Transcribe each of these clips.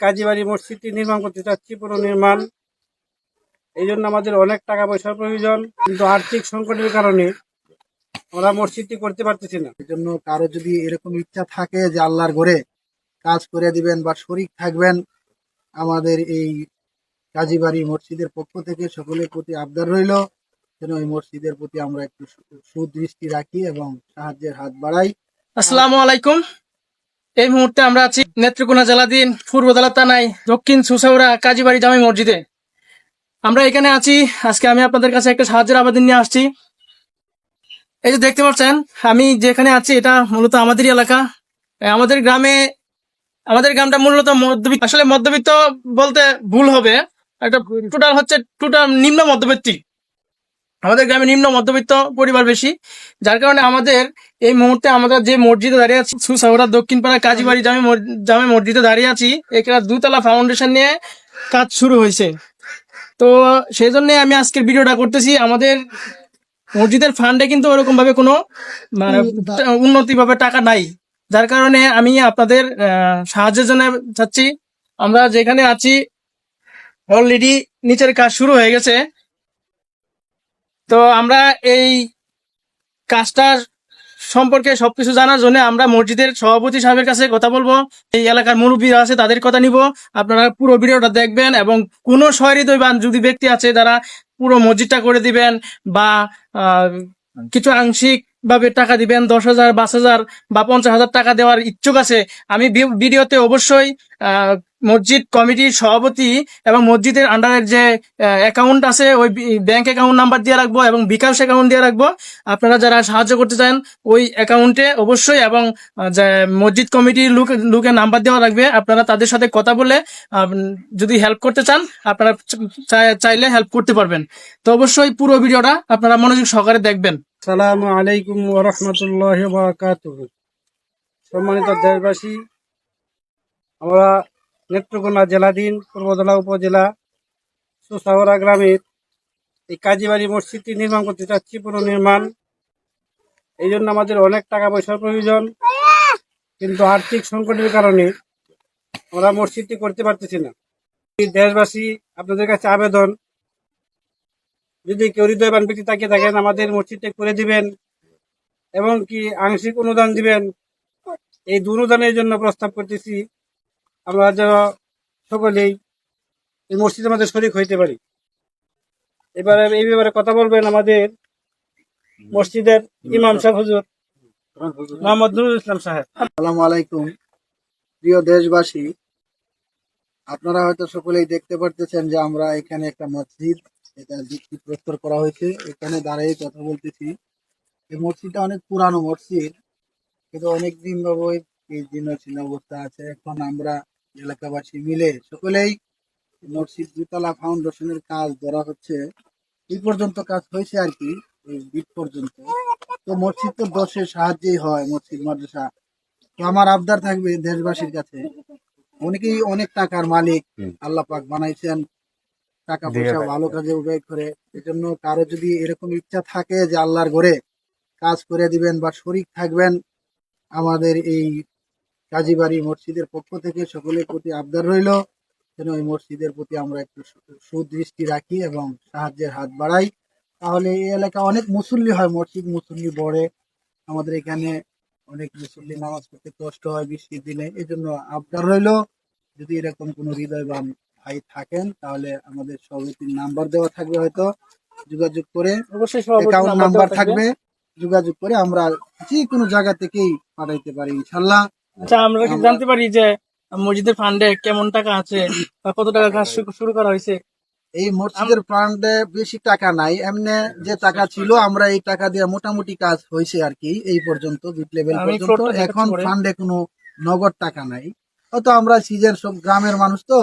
কাজীবাড়ি মসজিদটি নির্মাণ করতে চাচ্ছি পুনর্নির্মাণ। এই জন্য আমাদের অনেক টাকা পয়সার প্রয়োজন কিন্তু আর্থিক সংকটের কারণে আমরা মসজিদটি করতে পারতেছি না। এই জন্য কারও যদি এরকম ইচ্ছা থাকে যে আল্লাহর ঘরে কাজ করে দিবেন বা শরিক থাকবেন আমাদের এই কাজীবাড়ি মসজিদের পক্ষ থেকে সকলের প্রতি আবদার রইল যেন এই মসজিদের প্রতি আমরা একটু সুদৃষ্টি রাখি এবং সাহায্যের হাত বাড়াই। আসসালামু আলাইকুম। এই মুহূর্তে আমরা আছি নেত্রকোনা জেলাধীন পূর্বদলা থানায় দক্ষিণ সুসাউরা কাজীবাড়ি জামাই মসজিদে। আমরা এখানে আছি। আজকে আমি আপনাদের কাছে একটা সাহায্যের আবেদন নিয়ে আসছি। এই যে দেখতে পাচ্ছেন, আমি যেখানে আছি, এটা মূলত আমাদেরই এলাকা। আমাদের গ্রামে, আমাদের গ্রামটা মূলত মধ্যবিত্ত, আসলে মধ্যবিত্ত বলতে ভুল হবে। একটা টোটাল হচ্ছে টোটাল নিম্ন মধ্যবিত্তি আমাদের গ্রামে নিম্ন মধ্যবিত্ত পরিবার বেশি যার কারণে আমাদের এই মুহূর্তে আমরা যে মসজিদে দাঁড়িয়ে আছি সুসাউরা দক্ষিণ পাড়া কাজীবাড়ি জামে জামে মসজিদে দাঁড়িয়ে আছি এখানে দুতলা ফাউন্ডেশন নিয়ে কাজ শুরু হয়েছে। তো সেই জন্য আমি আজকের ভিডিওটা করতেছি। আমাদের মসজিদের ফান্ডে কিন্তু ওরকম ভাবে কোনো মানে উন্নতি ভাবে টাকা নাই। যার কারণে আমি আপনাদের সাহায্যের জন্য চাচ্ছি আমরা যেখানে আছি অলরেডি নিচের কাজ শুরু হয়ে গেছে। তো আমরা এই কাজটার সম্পর্কে সবকিছু জানার জন্য আমরা মসজিদের সভাপতি সাহেবের কাছে কথা বলব। এই এলাকার মুরব্বীরা আছে, তাদের কথা নিব। আপনারা পুরো ভিডিওটা দেখবেন এবং কোনো সহৃদয়বান যদি ব্যক্তি আছে তারা পুরো মসজিদটা করে দিবেন বা কিছু আংশিক ভাবে টাকা দিবেন, দশ হাজার, পাঁচ হাজার বা পঞ্চাশ হাজার টাকা দেওয়ার ইচ্ছুক আছে, আমি ভিডিওতে অবশ্যই মসজিদ কমিটির সভাপতি এবং মসজিদের আন্ডারের যে অ্যাকাউন্ট আছে, ওই ব্যাংক অ্যাকাউন্ট নাম্বার দিয়ে রাখব এবং বিকাশ অ্যাকাউন্ট দিয়ে রাখব। আপনারা যারা সাহায্য করতে চান, ওই অ্যাকাউন্টে অবশ্যই এবং মসজিদ কমিটির লোক, লোকের নাম্বার দেওয়া রাখবে আপনারা তাদের সাথে কথা বলে যদি হেল্প করতে চান, আপনারা চাই- চাইলে হেল্প করতে পারবেন। তো অবশ্যই পুরো ভিডিওটা আপনারা মনোযোগ সহকারে দেখবেন। সালাম আলাইকুম ওরহমতুল্লাহ সম্মানিত দেশবাসী, আমরা নেত্রকোনা জেলাধীন পূর্বদলা উপজেলা সুসাহরা গ্রামের এই কাজীবাড়ি মসজিদটি নির্মাণ করতে চাচ্ছি পুনর্নির্মাণ। এই জন্য আমাদের অনেক টাকা পয়সার প্রয়োজন, কিন্তু আর্থিক সংকটের কারণে আমরা মসজিদটি করতে পারতেছি না। দেশবাসী, আপনাদের কাছে আবেদন, যদি কেউ হৃদয়বান ব্যক্তি তাকিয়ে থাকেন, আমাদের মসজিদটি করে দিবেন এবং কি আংশিক অনুদান দিবেন, এই দু অনুদানের জন্য প্রস্তাব করতেছি। আমরা যেন সকলেই এই মসজিদের মধ্যে শরিক হইতে পারি। এবারে এই ব্যাপারে কথা বলবেন আমাদের মসজিদের ইমাম সাহেব হুজুর, মোহাম্মদ নুরুল ইসলাম সাহেব। আসসালামু আলাইকুম। প্রিয় দেশবাসী, আপনারা হয়তো সকলেই দেখতে পারতেছেন যে আমরা এখানে একটা মসজিদ, এটা ভিত্তি প্রস্তর করা হয়েছে। এখানে দাঁড়িয়ে কথা বলতেছি। এই মসজিদটা অনেক পুরানো মসজিদ, কিন্তু অনেক দিন ভাবে এই জীর্ণশীর্ণ অবস্থা আছে। এখন আমরা এলাকাবাসী মিলে সকলেই মসজিদ দুতলা ফাউন্ডেশনের কাজ ধরা হচ্ছে। এই পর্যন্ত কাজ হয়েছে আর কি এই বিট পর্যন্ত। তো মসজিদ তো দশের সাহায্যেই হয় মসজিদ মাদ্রাসা। তো আমার আবদার থাকবে দেশবাসীর কাছে। অনেকেই অনেক টাকার মালিক আল্লাহ পাক বানাইছেন। টাকা পয়সা ভালো কাজে ব্যয় করে। এজন্য কারও যদি এরকম ইচ্ছা থাকে যে আল্লাহর ঘরে কাজ করে দিবেন বা শরিক থাকবেন আমাদের এই কাজীবাড়ি মসজিদের পক্ষ থেকে সকলের প্রতি আবদার রইল। যেন এই মসজিদের প্রতি আমরা একটু সুদৃষ্টি রাখি এবং সাহায্যের হাত বাড়াই। তাহলে এই এলাকা অনেক মুসল্লি হয় মসজিদ মুসল্লি বড়ে। আমাদের এখানে অনেক মুসল্লি নামাজ পড়তে কষ্ট হয় বৃষ্টির দিনে। এই জন্য আবদার রইল। যদি এরকম কোনো হৃদয়বান ভাই থাকেন তাহলে আমাদের সভাপতির নাম্বার দেওয়া থাকবে হয়তো। যোগাযোগ করে অবশ্যই অ্যাকাউন্ট নাম্বার থাকবে। যোগাযোগ করে আমরা যে কোনো জায়গা থেকেই পাঠাইতে পারি ইনশাল্লাহ। আচ্ছা আমরা কি জানতে পারি যে মসজিদের ফান্ডে কেমন টাকা আছে বা কত টাকা কাজ শুরু- করা হয়েছে? এই মসজিদের ফান্ডে বেশি টাকা নাই। এমনি যে টাকা ছিল আমরা এই টাকা দিয়ে মোটামুটি কাজ হয়েছে আর কি এই পর্যন্ত বিট লেভেল পর্যন্ত। এখন ফান্ডে কোনো নগদ টাকা নাই। হয়তো আমরা সিজন সব গ্রামের মানুষ তো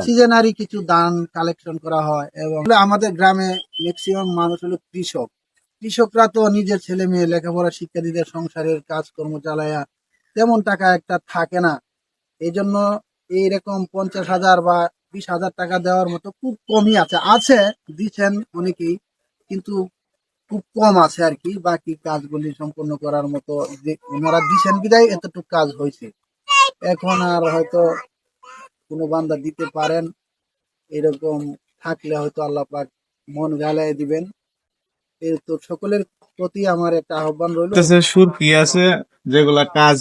সিজনারি কিছু দান কালেকশন করা হয় এবং আমাদের গ্রামে ম্যাক্সিমাম মানুষ হলো কৃষক। কৃষকরা তো নিজের ছেলে মেয়ে লেখাপড়া শিক্ষা দিতে সংসারের কাজকর্ম চালায়া তেমন টাকা একটা থাকে না। এই জন্য এইরকম পঞ্চাশ হাজার বা বিশ হাজার টাকা দেওয়ার মতো খুব কমই আছে। আছে দিচ্ছেন অনেকেই, কিন্তু খুব কম আছে আর কি। বাকি কাজগুলি সম্পন্ন করার মতো ওনারা দিচ্ছেন বিদায় এতটুকু কাজ হয়েছে। এখন আর হয়তো কোনো বান্দা দিতে পারেন, এরকম থাকলে হয়তো আল্লাহ পাক মন গালায় দিবেন। এই তো সকলের প্রতি আমার একটা আহ্বান রইল। আছে সুরকি আছে? যেগুলা কাজ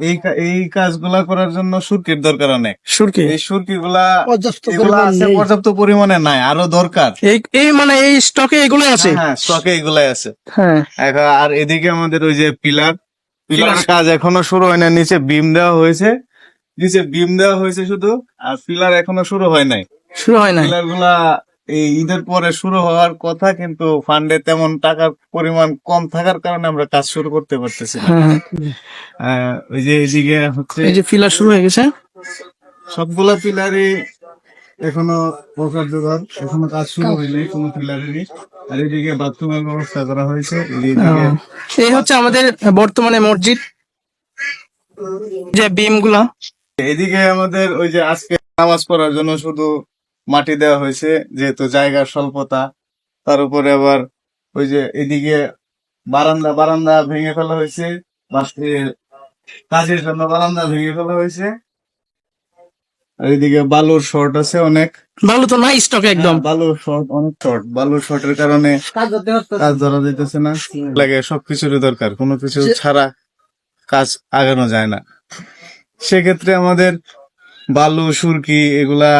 এই কা- এই কাজগুলা করার জন্য সুরকির দরকার অনেক। সুরকি? এই সুরকি গুলা পর্যাপ্ত আছে পর্যাপ্ত পরিমাণে নাই আরও দরকার। এই এই মানে এই স্টকে এগুলোই আছে? হ্যাঁ স্টকে এগুলাই আছে। হ্যাঁ। এখন আর এদিকে আমাদের ওই যে পিলার পিলার কাজ এখনও শুরু হয় না নিচে বিম দেওয়া হয়েছে। নিচে বিম দেওয়া হয়েছে শুধু আর পিলার এখনও শুরু হয় নাই। শুরু হয় নাই? পিলারগুলা এই ঈদের পরে শুরু হওয়ার কথা কিন্তু ফান্ডে তেমন টাকার পরিমাণ কম থাকার কারণে আমরা কাজ শুরু করতে পারতেছি হ্যাঁ। আহ, ওই যে এদিকে হচ্ছে এই যে ফিলার শুরু হয়ে গেছে? সবগুলা পিলারই এখনও প্রকার জোগাড় এখনও কাজ শুরু হয়নি কোনো পিলারেরই আর এদিকে বাথরুমের ব্যবস্থা করা হয়েছে এই হচ্ছে আমাদের বর্তমানে মসজিদ যে বিমগুলা। এদিকে আমাদের ওই যে আজকে নামাজ পড়ার জন্য শুধু মাটি দেওয়া হয়েছে যেহেতু জায়গার স্বল্পতা তার উপরে আবার ওই যে এদিকে বারান্দা বারান্দা ভেঙে ফেলা হয়েছে কাজের জন্য বারান্দা ভেঙে ফেলা হয়েছে। আর এদিকে বালুর শর্ট আছে অনেক। ভালো তো নাই স্টকে একদম। বালুর শর্ট অনেক শর্ট বালুর শর্টের কারণে কাজ ধরা যাইতেছে না। লাগে সবকিছুরই দরকার কোনো কিছু ছাড়া কাজ আগানো যায় না। সেক্ষেত্রে আমাদের বালু সুরকি এগুলা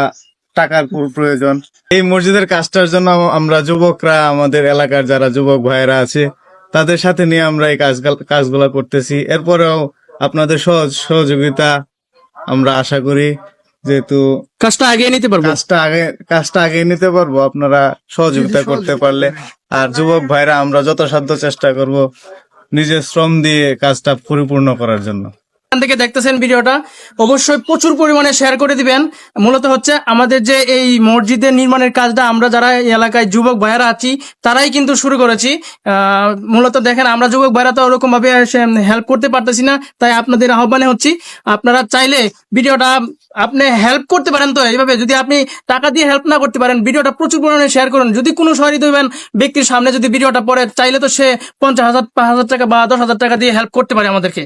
টাকার প্রয়োজন। এই মসজিদের কাজটার জন্য আমরা যুবকরা আমাদের এলাকার যারা যুবক ভাইয়েরা আছে তাদের সাথে নিয়ে আমরা এই কাজ কাজগুলা করতেছি। এরপরেও আপনাদের সহজ সহযোগিতা আমরা আশা করি যেহেতু কাজটা আগে নিতে পারব? কাজটা আগে কাজটা আগে নিতে পারব। আপনারা সহযোগিতা করতে পারলে আর যুবক ভাইরা আমরা যত সাধ্য চেষ্টা করব নিজের শ্রম দিয়ে কাজটা পরিপূর্ণ করার জন্য। এখান থেকে দেখতেছেন ভিডিওটা। অবশ্যই প্রচুর পরিমাণে শেয়ার করে দিবেন। মূলত হচ্ছে আমাদের যে এই মসজিদের নির্মাণের কাজটা আমরা যারা এলাকায় যুবক ভাইয়েরা আছি, তারাই কিন্তু শুরু করেছি। মূলত দেখেন, আমরা যুবক ভাইয়েরা তো ওরকম ভাবে হেল্প করতে পারতেছি না, তাই আপনাদের আহ্বানে হচ্ছি, আপনারা চাইলে ভিডিওটা আপনি হেল্প করতে পারেন তো এইভাবে। যদি আপনি টাকা দিয়ে হেল্প না করতে পারেন, ভিডিওটা প্রচুর পরিমাণে শেয়ার করুন। যদি কোনো সহৃদ দেবেন ব্যক্তির সামনে যদি ভিডিওটা পড়ে, চাইলে তো সে পঞ্চাশ হাজার, পাঁচ হাজার টাকা বা দশ হাজার টাকা দিয়ে হেল্প করতে পারে আমাদেরকে।